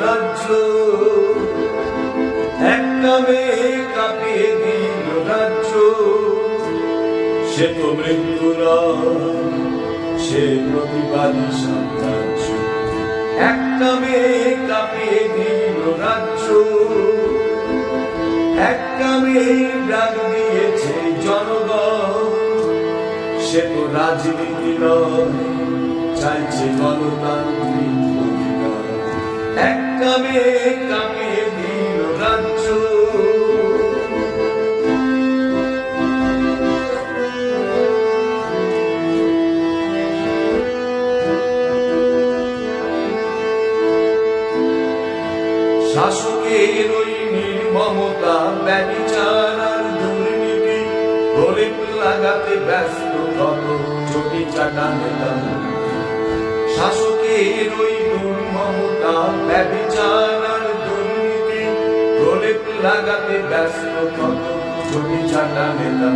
রাজ্য। একটা মেয়ে কাঁপিয়ে দিল রাজ্য। সে তো মৃত্যু সে প্রতিবাদী সাম্রাজ্য। একটা মেয়ে কাঁপিয়ে দিল রাজ্য। একটা মেয়ে ডাক দিয়েছে জনগণ। সে তো রাজনীতি নয়, চাইছে গণতান্ত্রিক অধিকার। মেয়ে কাঁপিয়ে দিল রাজ্য। শাসকের ওই নির্মমতা, ব্যবিচার আর দুর্নীতি, প্রলেপ লাগাতে ব্যস্ত কত চটি চাটা নেতা শাসকের ওই ব্যবিচার দুর্নীতি, প্রলেপ লাগাতে ব্যস্ত কত? চটি চাটা নেতা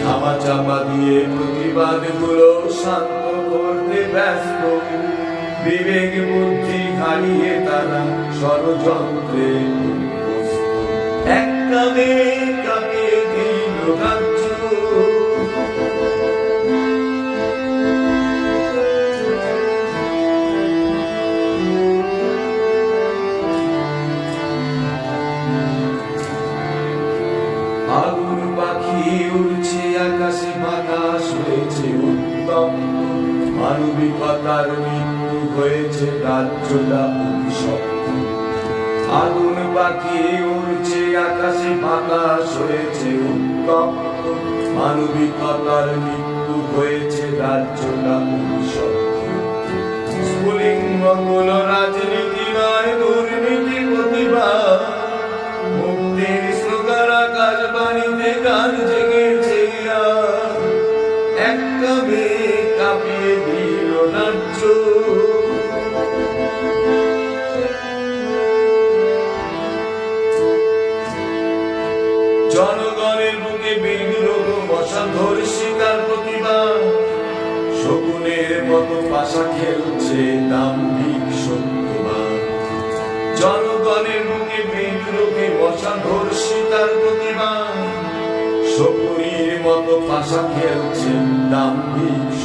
ধামা চাপা দিয়ে প্রতিবাদগুলো শান্ত করতে ব্যস্ত। বিবেক বুদ্ধি হারিয়ে তারা ষড়যন্ত্রে। একটা মেয়ে কাঁপিয়ে দিল উড়ছে আকাশে বাতাস হয়েছে উত্তম। মানবিকতার মৃত্যু হয়েছে রাজ্যটা আগুন পাখি উড়ছে আকাশে বাতাস হয়েছে উত্তম। মানবিকতার মৃত্যু হয়েছে রাজ্যটা অভিশপ্ত। স্ফুলিঙ্গ কোন রাজনীতি জনগণের বুকে বিদ্রোহ বসা ধর্ষিতার প্রতিবাদ শকুনের মতো পাশা খেলছে দাম্ভিক সত্যবাদ জনগণের বুকে বিদ্রোহে বসা ধর্ষিতার প্রতিবাদ শকুনির মতো পাশা খেলছে দাম্ভিক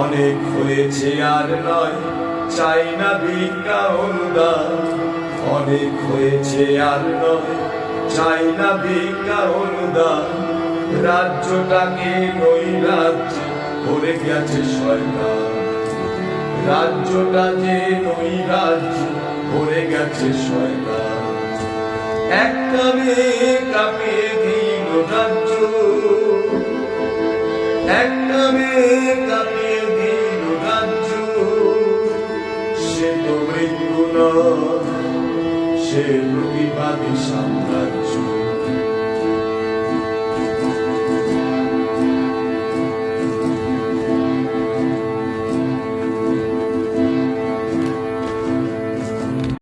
অনেক হয়েছে আর নয়, চাই না ভিক্ষা অনুদান। অনেক হয়েছে আর নয়, চাই না ভিক্ষা অনুদান। রাজ্যটাকে রাজ্যে করে গেছে সরকার। রাজ্যটা যে নই রাজ্য করে গেছে সরকার। একটা মেয়ে কাঁপিয়ে রাজ্য। একটা মেয়ে সে প্রতিবাদী